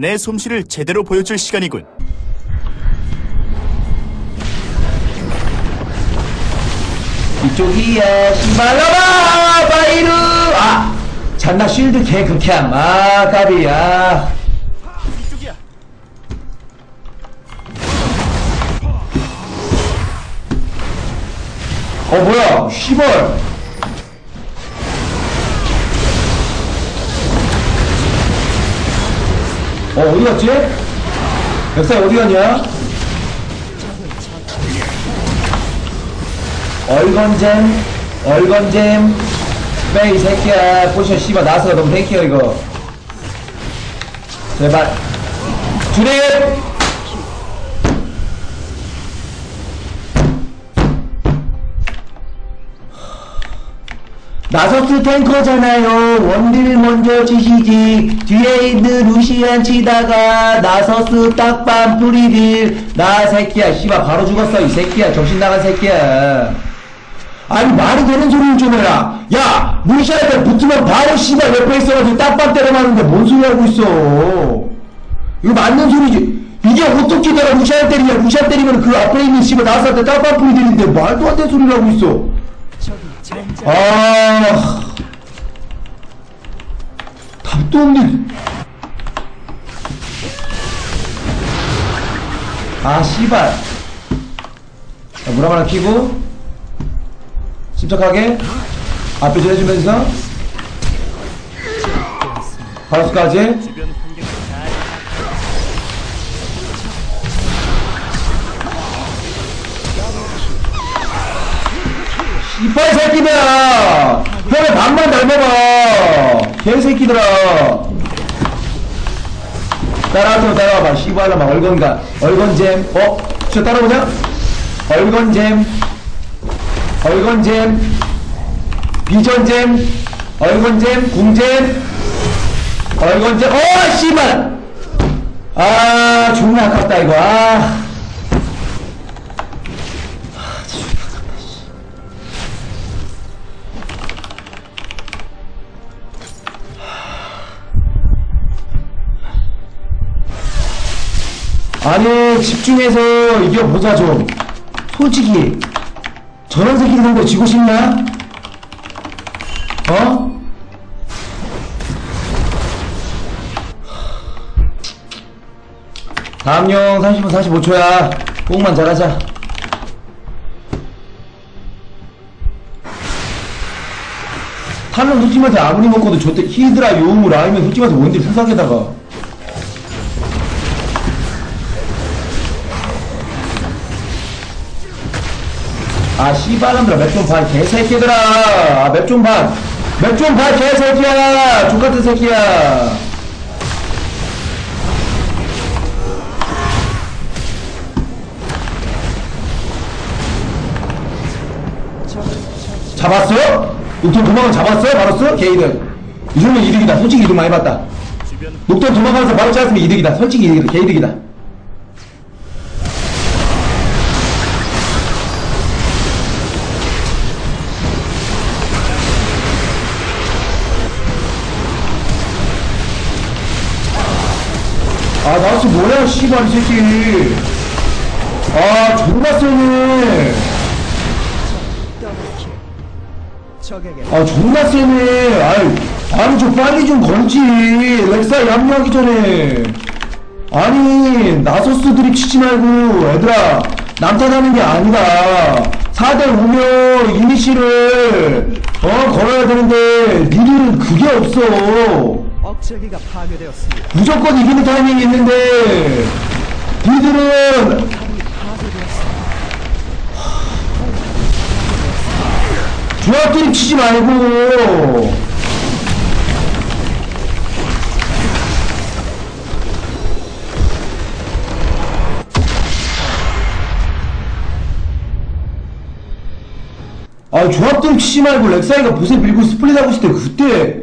내 솜씨를 제대로 보여줄 시간이군. 이쪽이야 시발라마 바이루. 아 잔나 쉴드 개 극혐. 아 까비야. 이쪽이야. 어 뭐야? 시벌 어 어디 갔지? 역사 어디 갔냐? 얼건잼 얼건잼 빼이 새끼야 포션 씨발 나서 너무 땡겨 이거 제발 주립 나서스 탱커잖아요. 원딜 먼저 치시지. 뒤에 있는 루시안 치다가 나서스 딱밤 뿌리딜. 나 새끼야. 씨발 바로 죽었어. 이 새끼야. 정신 나간 새끼야. 아니 말이 되는 소리를 좀 해라. 야 루시안한테 붙으면 바로 씨발 옆에 있어가지고 딱밤 때려 맞는데 뭔 소리 하고 있어. 이거 맞는 소리지. 이게 어떻게 내가 루시안 때리냐. 루시안 때리면 그 앞에 있는 씨발 나서한테 딱밤 뿌리딜인데 말도 안 되는 소리를 하고 있어. 아. 답도 없네. 아 씨발. 자, 물 하나 키고 침착하게 앞에 전해주면서 바로스까지 이빨 새끼들아. 형의 반만 닮아봐. 개새끼들아. 따라와서 따라와봐. 씨발라마 얼건가 얼건잼. 어? 저 따라오냐? 얼건잼. 얼건잼. 비전잼. 얼건잼. 궁잼. 얼건잼. 어 씨발. 아 존나 아깝다 이거. 아 아니 집중해서 이겨보자 좀. 솔직히. 저런 새끼들 상대 지고 싶나? 어? 다음 용 30분 45초야. 꼭만 잘하자. 탈론 솔직한테 아무리 먹고도 저때 히드라 요음을 아니면 솔직한테 원딜 수사에다가 아 씨발놈들아 맵좀봐 개새끼들아. 아맵좀봐맵좀봐 개새끼야. 족같은 새끼야. 잡았어? 녹턴 도망을 잡았어? 바로스? 게이드 이 정도면 이득이다. 솔직히 이득 많이 봤다. 녹턴 도망가면서 바로 찾았으면 이득이다. 솔직히 이득이다. 개이득이다 아 나스 뭐야 씨발 이 새끼. 아 존나 세네. 아 존나 세네. 아이 아니 좀 빨리 좀 걸지. 렉사 양보하기 전에. 아니 나서스 드립 치지 말고 얘들아 남 탓하는 게 아니다. 4대 5면 이니시를 어 걸어야 되는데 니들은 그게 없어 억제기가 파괴되었습니다. 무조건 이기는 타이밍이 있는데 니들은 조합끼리 치지 말고 아 조합들 치지 말고 렉사이가 붓에 밀고 스플릿 하고 있을 때 그때